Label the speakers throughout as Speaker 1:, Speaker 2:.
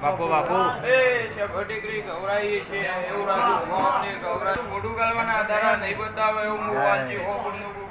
Speaker 1: બાપુ બાપો.
Speaker 2: એ છે ડિગ્રી ગવરાઈ છે એવું રાજુ ભોગને ગવરાઈ મોઢું ગાલવાના આધારા નહીં બતાવે એવું હું વાંચ્યું હોકનું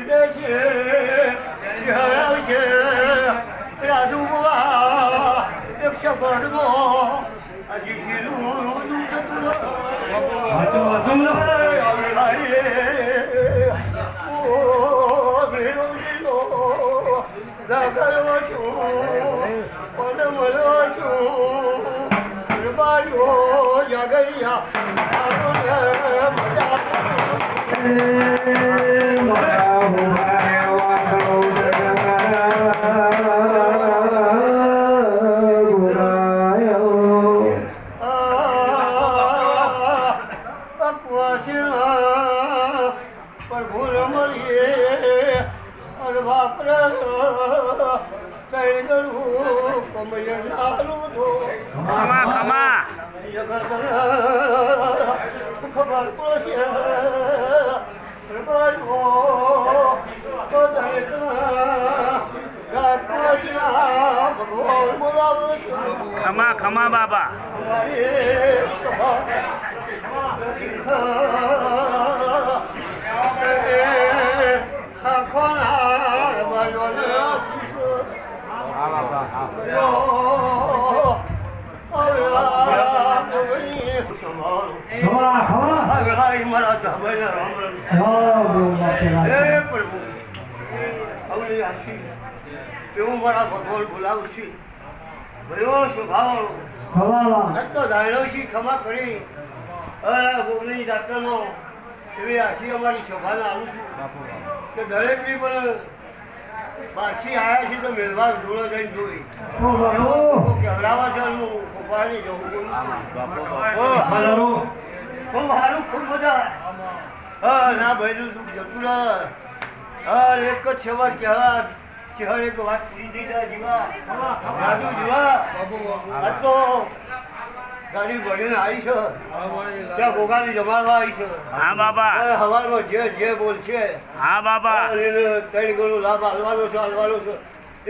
Speaker 3: દે છે હરાવશે રાજુ બુવા એક શબ્દમાં હજી ગીરું દુઃખ તું પ્રભુ અને વાપરે તૈ કરવું કમય નાલું તો
Speaker 1: ખમા ખમા
Speaker 3: ખબર પડશે પ્રભાવો તો દરેક ભગવાન બોલાવે
Speaker 1: ખમા ખમા બાબા. એવું મારા ભગવાન બોલાવું છું? ભયો ખમા કરી અરે ભોગની જાત્રાનો એવી આશી અમારી સભાને આવું છું કે દરેક પણ બારસી આવ્યા છે તો મેલવા ધૂળો જઈને જોઈ. કેવડાવા છે હું ઉપાડી જવું ખૂબ સારું ખૂબ મજા હા ના ભાઈનું દુઃખ જતું રહે. હા એક જ છેવટ કહેવા છેવટ એક વાત પૂરી થઈ જાય જીવા. રાજુ જીવા. આ તો ગાડી ભરીને આવી છે? ત્યાં ભોગાની જમાડવા આવી છે? હા બાબા.
Speaker 3: હવાનો જે જે બોલ છે.
Speaker 1: હા બાબા.
Speaker 3: ત્રણ ગણો લાભ હાલવાનો છે હાલવાનો છે.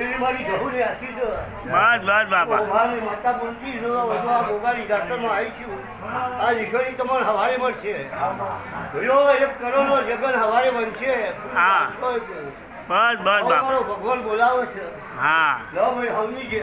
Speaker 3: એની મારી જહુની આખી છે.
Speaker 1: બસ બસ બાબા.
Speaker 3: માતા બોલતી છે વધુ આ ભોગાની જાત્રામાં આવી છું. આ ઈશ્વરી તમારે હવારે મળશે. એક કરોડનો જગન હવારે બનશે.
Speaker 1: હા. બસ બસ બાપા
Speaker 3: ભગવાન બોલાવે છે.
Speaker 1: હા.
Speaker 3: ભાઈ હવની